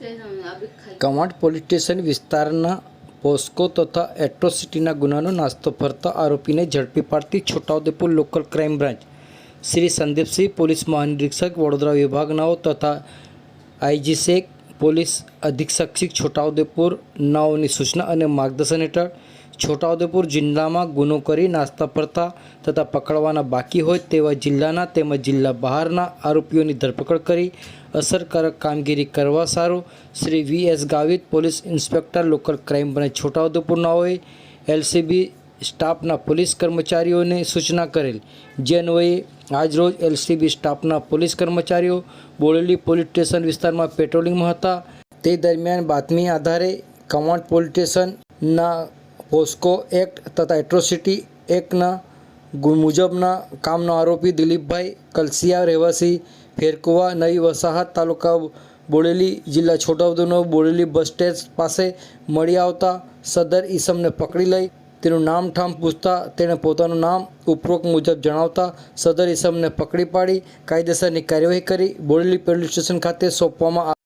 Kavant police station વિસ્તારના પોસ્કો તથા એટ્રોસિટીના ગુનાનો નાસ્તો ફરતા આરોપીને ઝડપી પાડતી Chhota Udepur local crime branch. Shri Sandeepsinh, police મહાનિરીક્ષક, Vadodara વિભાગનાઓ તથા આઈજી શેખ પોલીસ અધિક્ષક શ્રી છોટાઉદેપુર, નાઓની સૂચના અને માર્ગદર્શન હેઠળ છોટાઉદેપુર જિલ્લામાં ગુનો કરી નાસ્તા ફરતા તથા પકડવાના બાકી હોય તેવા જિલ્લાના તેમજ જિલ્લા બહારના આરોપીઓની ધરપકડ કરી અસરકારક કામગીરી કરવા સારું Shri V S Gavit police inspector local crime branch હોય એલસીબી સ્ટાફના પોલીસ કર્મચારીઓને સૂચના કરેલ. જે અન્વયે આજરોજ એલસીબી સ્ટાફના પોલીસ કર્મચારીઓ બોડેલી પોલીસ સ્ટેશન વિસ્તારમાં પેટ્રોલિંગમાં હતા. તે દરમિયાન બાતમી આધારે કમાન્ડ પોલીસ સ્ટેશનના પોસ્કો એક્ટ તથા એટ્રોસિટી એક્ટના મુજબના કામનો આરોપી દિલીપભાઈ કલસિયા રહેવાસી ફેરકુવા નવી વસાહત તાલુકા બોડેલી જિલ્લા છોટાઉદેપુરનો બોડેલી બસ સ્ટેન્ડ પાસે મળી આવતા સદર ઈસમને પકડી લઈ તેનું નામ ઠામ પૂછતા તેણે પોતાનું નામ ઉપરોક્ત મુજબ જણાવતા સદર ઈસમને પકડી પાડી કાયદેસરની કાર્યવાહી કરી બોડેલી પોલીસ સ્ટેશન ખાતે સોંપવામાં